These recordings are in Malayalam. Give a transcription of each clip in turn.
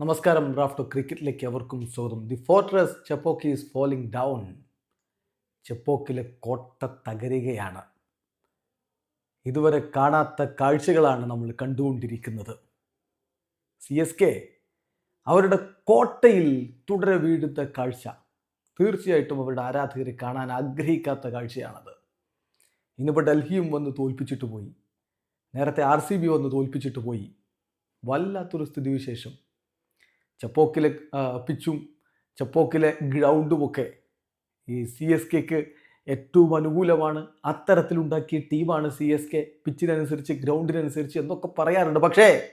നമസ്കാരം റാഫ്റ്റർ ക്രിക്കറ്റിലേക്ക് അവർക്കും സ്വാഗതം. The fortress Chepauk is falling down. ചെപ്പോക്കിലെ കോട്ട തകരുകയാണ്. ഇതുവരെ കാണാത്ത കാഴ്ചകളാണ് നമ്മൾ കണ്ടുകൊണ്ടിരിക്കുന്നത്. സി എസ് കെ അവരുടെ കോട്ടയിൽ തുടരെ വീഴുന്ന കാഴ്ച. തീർച്ചയായിട്ടും അവരുടെ ആരാധകരെ കാണാൻ ആഗ്രഹിക്കാത്ത കാഴ്ചയാണത്. ഇന്നിപ്പോൾ ഡൽഹിയും വന്ന് തോൽപ്പിച്ചിട്ട് പോയി. നേരത്തെ ആർ സി ബി വന്ന് തോൽപ്പിച്ചിട്ട് പോയി. വല്ലാത്തൊരു സ്ഥിതിവിശേഷം. ചപ്പോക്കിലെ പിച്ചും ചപ്പോക്കിലെ ഗ്രൗണ്ടും ഒക്കെ ഈ സി എസ് കെക്ക് ഏറ്റവും അനുകൂലമാണ്. അത്തരത്തിലുണ്ടാക്കിയ ടീമാണ് സി എസ് കെ. പിച്ചിനനുസരിച്ച് ഗ്രൗണ്ടിനനുസരിച്ച് എന്നൊക്കെ പറയാറുണ്ട്. പക്ഷേ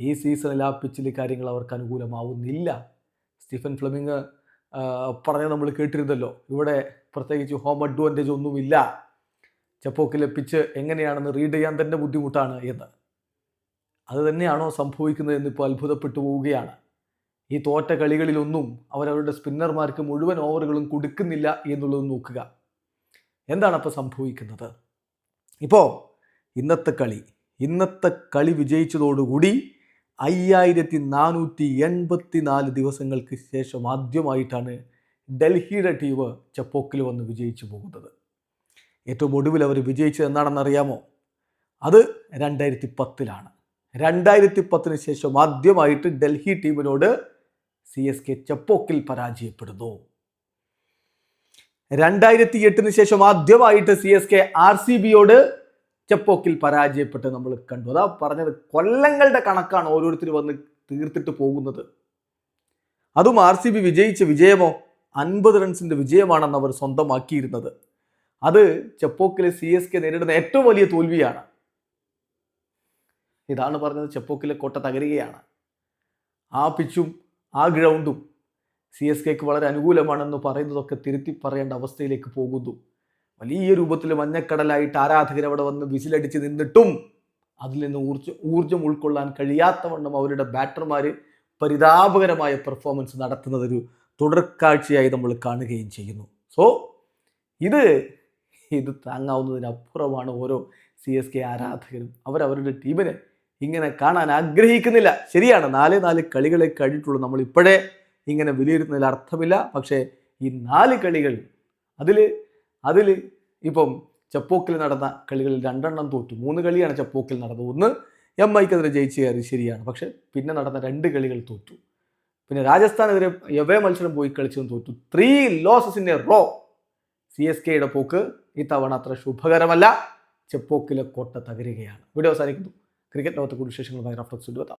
ഈ സീസണിൽ ആ പിച്ചിൽ കാര്യങ്ങൾ അവർക്ക് അനുകൂലമാവുന്നില്ല. സ്റ്റീഫൻ ഫ്ലമിങ് പറഞ്ഞ നമ്മൾ കേട്ടിരുന്നല്ലോ. ഇവിടെ പ്രത്യേകിച്ച് ഹോം അഡ്വാന്റേജ് ഒന്നുമില്ല. ചപ്പോക്കിലെ പിച്ച് എങ്ങനെയാണെന്ന് റീഡ് ചെയ്യാൻ തന്നെ ബുദ്ധിമുട്ടാണ് എന്ന്. അത് തന്നെയാണോ സംഭവിക്കുന്നത് എന്നിപ്പോൾ അത്ഭുതപ്പെട്ടു പോവുകയാണ്. ഈ തോറ്റ കളികളിലൊന്നും അവരവരുടെ സ്പിന്നർമാർക്ക് മുഴുവൻ ഓവറുകളും കൊടുക്കുന്നില്ല എന്നുള്ളത് നോക്കുക. എന്താണ് അപ്പോൾ സംഭവിക്കുന്നത്? ഇപ്പോൾ ഇന്നത്തെ കളി ഇന്നത്തെ കളി വിജയിച്ചതോടുകൂടി അയ്യായിരത്തി നാനൂറ്റി എൺപത്തി നാല് ദിവസങ്ങൾക്ക് ശേഷം ആദ്യമായിട്ടാണ് ഡൽഹിയുടെ ടീം ചപ്പോക്കിൽ വന്ന് വിജയിച്ചു പോകുന്നത്. ഏറ്റവും ഒടുവിൽ അവർ വിജയിച്ചത് എന്നാണെന്നറിയാമോ അത് രണ്ടായിരത്തി പത്തിലാണ്. രണ്ടായിരത്തി പത്തിന് ശേഷം ആദ്യമായിട്ട് ഡൽഹി ടീമിനോട് സി എസ് കെ ചപ്പോക്കിൽ പരാജയപ്പെടുന്നു. രണ്ടായിരത്തി എട്ടിന് ശേഷം ആദ്യമായിട്ട് C S K R C ബിയോട് ചപ്പോക്കിൽ പരാജയപ്പെട്ട് നമ്മൾ കണ്ടു. അതാ പറഞ്ഞത് കൊല്ലങ്ങളുടെ കണക്കാണ് ഓരോരുത്തർ വന്ന് തീർത്തിട്ട് പോകുന്നത്. അതും ആർ സി ബി വിജയിച്ച വിജയമോ അൻപത് റൺസിന്റെ വിജയമാണെന്ന് അവർ സ്വന്തമാക്കിയിരുന്നത്. അത് ചെപ്പോക്കിലെ സി എസ് കെ നേരിടുന്ന ഏറ്റവും വലിയ തോൽവിയാണ്. ഇതാണ് പറഞ്ഞത് ചെപ്പോക്കിലെ കോട്ട തകരുകയാണ്. ആ പിച്ചും ആ ഗ്രൗണ്ടും സി എസ് കെക്ക് വളരെ അനുകൂലമാണെന്ന് പറയുന്നതൊക്കെ തിരുത്തി പറയേണ്ട അവസ്ഥയിലേക്ക് പോകുന്നു. വലിയ രൂപത്തിൽ മഞ്ഞക്കടലായിട്ട് ആരാധകർ അവിടെ വന്ന് വിസിലടിച്ച് നിന്നിട്ടും അതിൽ നിന്ന് ഊർജ ഊർജം ഉൾക്കൊള്ളാൻ കഴിയാത്തവണ്ണം അവരുടെ ബാറ്റർമാർ പരിതാപകരമായ പെർഫോമൻസ് നടത്തുന്നതൊരു തുടർക്കാഴ്ചയായി നമ്മൾ കാണുകയും ചെയ്യുന്നു. സോ ഇത് ഇത് താങ്ങാവുന്നതിനപ്പുറമാണ് ഓരോ സി എസ് കെ ആരാധകരും അവരവരുടെ ടീമിനെ ഇങ്ങനെ കാണാൻ ആഗ്രഹിക്കുന്നില്ല. ശരിയാണ് നാല് നാല് കളികളെ കഴിഞ്ഞിട്ടുള്ളൂ നമ്മൾ ഇപ്പോഴേ ഇങ്ങനെ വിലയിരുത്തുന്നതിൽ അർത്ഥമില്ല. പക്ഷേ ഈ നാല് കളികൾ അതിൽ അതിൽ ഇപ്പം ചപ്പോക്കിൽ നടന്ന കളികളിൽ രണ്ടെണ്ണം തോറ്റു. മൂന്ന് കളിയാണ് ചപ്പോക്കിൽ നടന്നത്. ഒന്ന് എം ഐക്കെതിരെ ജയിച്ചു കയറി ശരിയാണ്. പക്ഷെ പിന്നെ നടന്ന രണ്ട് കളികൾ തോറ്റു. പിന്നെ രാജസ്ഥാനെതിരെ എവേ മത്സരം പോയി കളിച്ചതും തോറ്റു. Three a row C S കെയുടെ പോക്ക് ഇത്തവണ അത്ര ശുഭകരമല്ല. ചെപ്പോക്കിലെ കോട്ട തകരുകയാണ്. വീഡിയോ അവസാനിക്കുന്നു. क्रिकेट नव्हतं कुठे सेशन बाहेर आफ्टर चुलत